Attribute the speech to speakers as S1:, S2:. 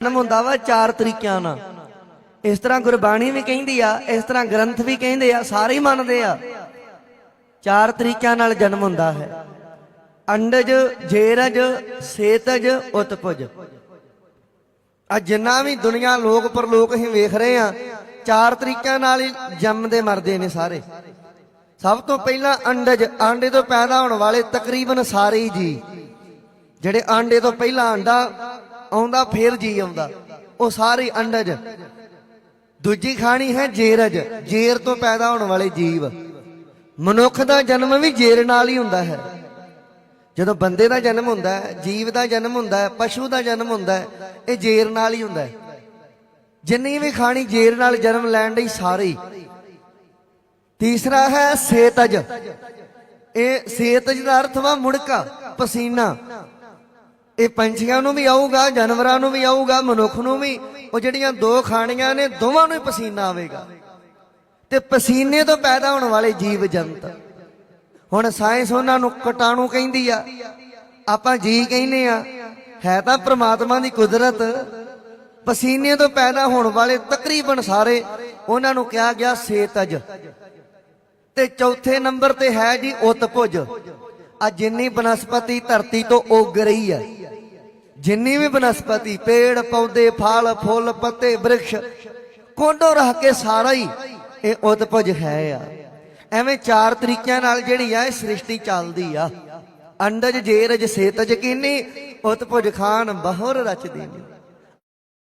S1: ਜਨਮ ਹੁੰਦਾ ਵਾ ਚਾਰ ਤਰੀਕਿਆਂ ਨਾਲ। ਇਸ ਤਰ੍ਹਾਂ ਗੁਰਬਾਣੀ ਵੀ ਕਹਿੰਦੀ ਆ, ਇਸ ਤਰ੍ਹਾਂ ਗ੍ਰੰਥ ਵੀ ਕਹਿੰਦੇ ਆ, ਸਾਰੇ ਹੀ ਮੰਨਦੇ ਆ। ਚਾਰ ਤਰੀਕਿਆਂ ਨਾਲ ਜਨਮ ਹੁੰਦਾ ਹੈ। ਅੰਡਜ, ਜੇਰਜ, ਸੇਤਜ, ਉਤਪਜ। ਆ ਜਿੰਨਾ ਵੀ ਦੁਨੀਆ ਲੋਕ ਪਰਲੋਕ ਅਸੀਂ ਵੇਖ ਰਹੇ ਆ, ਚਾਰ ਤਰੀਕਿਆਂ ਨਾਲ ਹੀ ਜੰਮਦੇ ਮਰਦੇ ਨੇ ਸਾਰੇ। ਸਭ ਤੋਂ ਪਹਿਲਾਂ ਅੰਡਜ, ਆਂਡੇ ਤੋਂ ਪੈਦਾ ਹੋਣ ਵਾਲੇ ਤਕਰੀਬਨ ਸਾਰੇ ਹੀ ਜੀ ਜਿਹੜੇ ਆਂਡੇ ਤੋਂ ਪਹਿਲਾਂ ਆਂਡਾ ਆਉਂਦਾ, ਫੇਰ ਜੀ ਆਉਂਦਾ। ਉਹ ਸਾਰੀ ਅੰਡਜ। ਦੂਜੀ ਖਾਣੀ ਹੈ ਜੇਰਜ। ਜੇਰ ਤੋਂ ਪੈਦਾ ਹੋਣ ਵਾਲੇ ਜੀਵ। ਮਨੁੱਖ ਦਾ ਜਨਮ ਵੀ ਜੇਰ ਨਾਲ ਹੀ ਹੁੰਦਾ ਹੈ। ਜਦੋਂ ਬੰਦੇ ਦਾ ਜਨਮ ਹੁੰਦਾ ਹੈ, ਜੀਵ ਦਾ ਜਨਮ ਹੁੰਦਾ ਹੈ, ਪਸ਼ੂ ਦਾ ਜਨਮ ਹੁੰਦਾ ਹੈ, ਇਹ ਜੇਰ ਨਾਲ ਹੀ ਹੁੰਦਾ ਹੈ। ਜਿੰਨੀ ਵੀ ਖਾਣੀ ਜੇਰ ਨਾਲ ਜਨਮ ਲੈਣ ਲਈ ਸਾਰੇ। ਤੀਸਰਾ ਹੈ ਸੇਤਜ। ਇਹ ਸੇਤਜ ਦਾ ਅਰਥ ਵਾ ਮੁੜਕਾ, ਪਸੀਨਾ। ਇਹ ਪੰਛੀਆਂ ਨੂੰ ਵੀ ਆਊਗਾ, ਜਾਨਵਰਾਂ ਨੂੰ ਵੀ ਆਊਗਾ, ਮਨੁੱਖ ਨੂੰ ਵੀ। ਉਹ ਜਿਹੜੀਆਂ ਦੋ ਖਾਣੀਆਂ ਨੇ, ਦੋਵਾਂ ਨੂੰ ਹੀ ਪਸੀਨਾ ਆਵੇਗਾ। ਤੇ ਪਸੀਨੇ ਤੋਂ ਪੈਦਾ ਹੋਣ ਵਾਲੇ ਜੀਵ ਜੰਤ। ਹੁਣ ਸਾਇੰਸ ਉਹਨਾਂ ਨੂੰ ਕਟਾਣੂ ਕਹਿੰਦੀ ਆ। ਆਪਾਂ ਜੀ ਕਹਿੰਦੇ ਆ, ਹੈ ਤਾਂ ਪ੍ਰਮਾਤਮਾ ਦੀ ਕੁਦਰਤ। ਪਸੀਨੇ ਤੋਂ ਪੈਦਾ ਹੋਣ ਵਾਲੇ ਤਕਰੀਬਨ ਸਾਰੇ, ਉਹਨਾਂ ਨੂੰ ਕਿਹਾ ਗਿਆ ਸੇਤਜ। ਤੇ ਚੌਥੇ ਨੰਬਰ ਤੇ ਹੈ ਜੀ ਉਤਪੁਜ ਆ ਜਿੰਨੀ ਬਨਸਪਤੀ ਧਰਤੀ ਤੋਂ ਉੱਗ ਰਹੀ ਹੈ। ਜਿੰਨੀ ਵੀ ਬਨਸਪਤੀ, ਪੇੜ, ਪੌਦੇ, ਫਲ, ਫੁੱਲ, ਪੱਤੇ, ਬ੍ਰਿਕਸ਼, ਕੋਂਡੋ ਰਹਿ ਕੇ ਸਾਰਾ ਹੀ ਇਹ ਉਤਪੁਜ ਹੈ ਆ। ਐਵੇਂ ਚਾਰ ਤਰੀਕਿਆਂ ਨਾਲ ਜਿਹੜੀ ਆ, ਇਹ ਸ੍ਰਿਸ਼ਟੀ ਚੱਲਦੀ ਆ। ਅੰਡਜ, ਜੇਰਜ, ਸੇਤਜ ਕੀਨੀ ਉਤਪੁਜ ਖਾਨ ਬਹੁਰ ਰਚਦੀ ਨੇ